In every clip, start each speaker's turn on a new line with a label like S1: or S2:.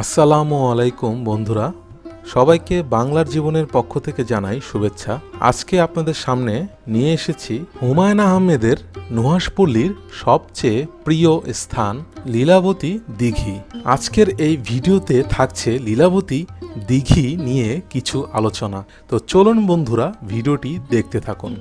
S1: আসসালামু আলাইকুম, বন্ধুরা। সবাইকে বাংলার জীবনের পক্ষ থেকে জানাই শুভেচ্ছা। আজকে আপনাদের সামনে নিয়ে এসেছি হুমায়ুন আহমেদের নুহাসপল্লীর সবচেয়ে প্রিয় স্থান, লীলাবতী দিঘি। আজকের এই ভিডিওতে থাকছে লীলাবতী দিঘি নিয়ে কিছু আলোচনা। তো চলুন, বন্ধুরা, ভিডিওটি দেখতে থাকুন।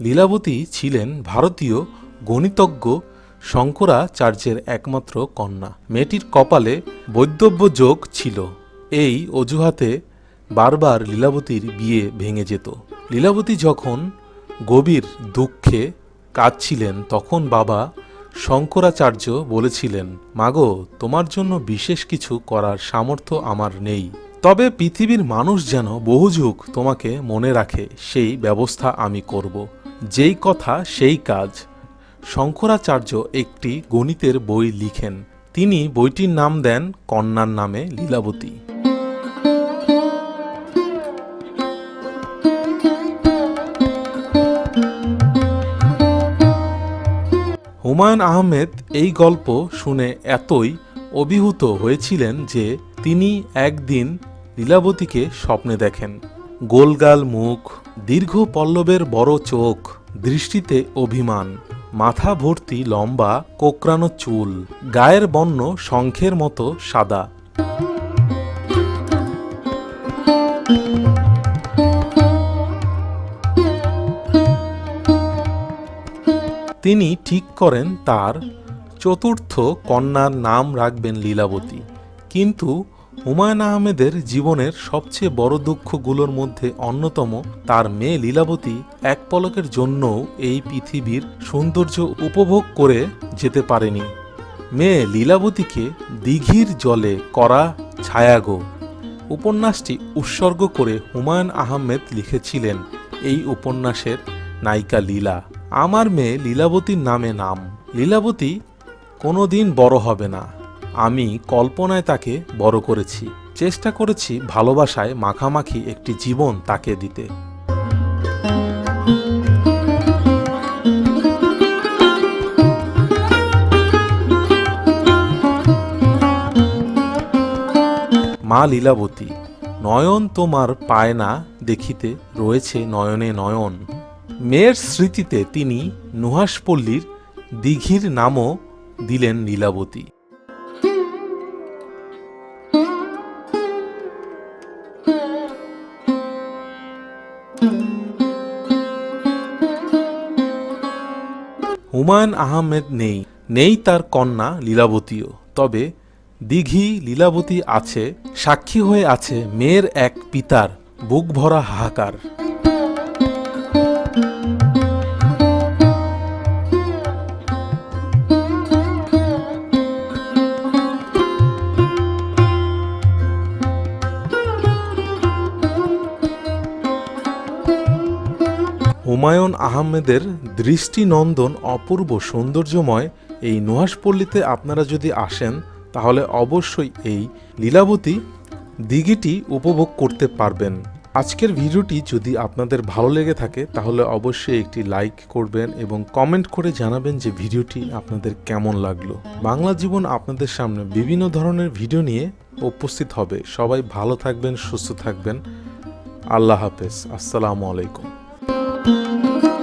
S1: লীলাবতী ছিলেন ভারতীয় গণিতজ্ঞ শঙ্করাচার্যের একমাত্র কন্যা। মেয়েটির কপালে বৈদব্য যোগ ছিল। এই অজুহাতে বারবার লীলাবতীর বিয়ে ভেঙে যেত। লীলাবতী যখন গভীর দুঃখে কাঁদছিলেন, তখন বাবা শঙ্করাচার্য বলেছিলেন, মাগো, তোমার জন্য বিশেষ কিছু করার সামর্থ্য আমার নেই। তবে পৃথিবীর মানুষ যেন বহুযুগ তোমাকে মনে রাখে, সেই ব্যবস্থা আমি করব। যেই কথা সেই কাজ। শঙ্করাচার্য একটি গণিতের বই লিখেন। তিনি বইটির নাম দেন কন্যার নামে লীলাবতী। হুমায়ুন আহমেদ এই গল্প শুনে এতই অভিভূত হয়েছিলেন যে তিনি একদিন লীলাবতীকে স্বপ্নে দেখেন। গোলগাল মুখ দীর্ঘ পল্লবের বড় চোখ, দৃষ্টিতে অভিমান, মাথা ভর্তি লম্বা, কোকড়ানো চুল, গায়ের বর্ণ শঙ্খের মতো সাদা। তিনি ঠিক করেন তার চতুর্থ কন্যার নাম রাখবেন লীলাবতী। কিন্তু হুমায়ুন আহমেদের জীবনের সবচেয়ে বড় দুঃখগুলোর মধ্যে অন্যতম তার মেয়ে লীলাবতী এক পলকের জন্যও এই পৃথিবীর সৌন্দর্য উপভোগ করে যেতে পারেনি। মেয়ে লীলাবতীকে দিঘির জলে করা ছায়াগো। উপন্যাসটি উৎসর্গ করে হুমায়ুন আহমেদ লিখেছিলেন এই উপন্যাসের নায়িকা লীলা। আমার মেয়ে লীলাবতীর নামে নাম। লীলাবতী কোনোদিন বড় হবে না। আমি কল্পনায় তাকে বড় করেছি। চেষ্টা করেছি ভালোবাসায় মাখামাখি একটি জীবন তাকে দিতে। মা লীলাবতী, নয়ন তোমার পায় না দেখিতে, রয়েছে নয়নে নয়ন। মেয়ের স্মৃতিতে তিনি নুহাসপল্লীর দিঘির নামও দিলেন লীলাবতী। হুমায়ুন আহমেদ নেই। নেই তার কন্যা লীলাবতীও। তবে দিঘি লীলাবতী আছে, সাক্ষী হয়ে আছে মেয়ের এক পিতার বুক ভরা হাহাকার। হুমায়ুন আহমেদের দৃষ্টিনন্দন অপূর্ব সৌন্দর্যময় এই নুহাসপল্লীতে আপনারা যদি আসেন, তাহলে অবশ্যই এই লীলাবতী দিঘিটি উপভোগ করতে পারবেন। আজকের ভিডিওটি যদি আপনাদের ভালো লেগে থাকে, তাহলে অবশ্যই একটি লাইক করবেন এবং কমেন্ট করে জানাবেন যে ভিডিওটি আপনাদের কেমন লাগল। বাংলা জীবন আপনাদের সামনে বিভিন্ন ধরনের ভিডিও নিয়ে উপস্থিত হবে। সবাই ভালো থাকবেন, সুস্থ থাকবেন। আল্লাহ হাফেজ। আসসালামু আলাইকুম। Música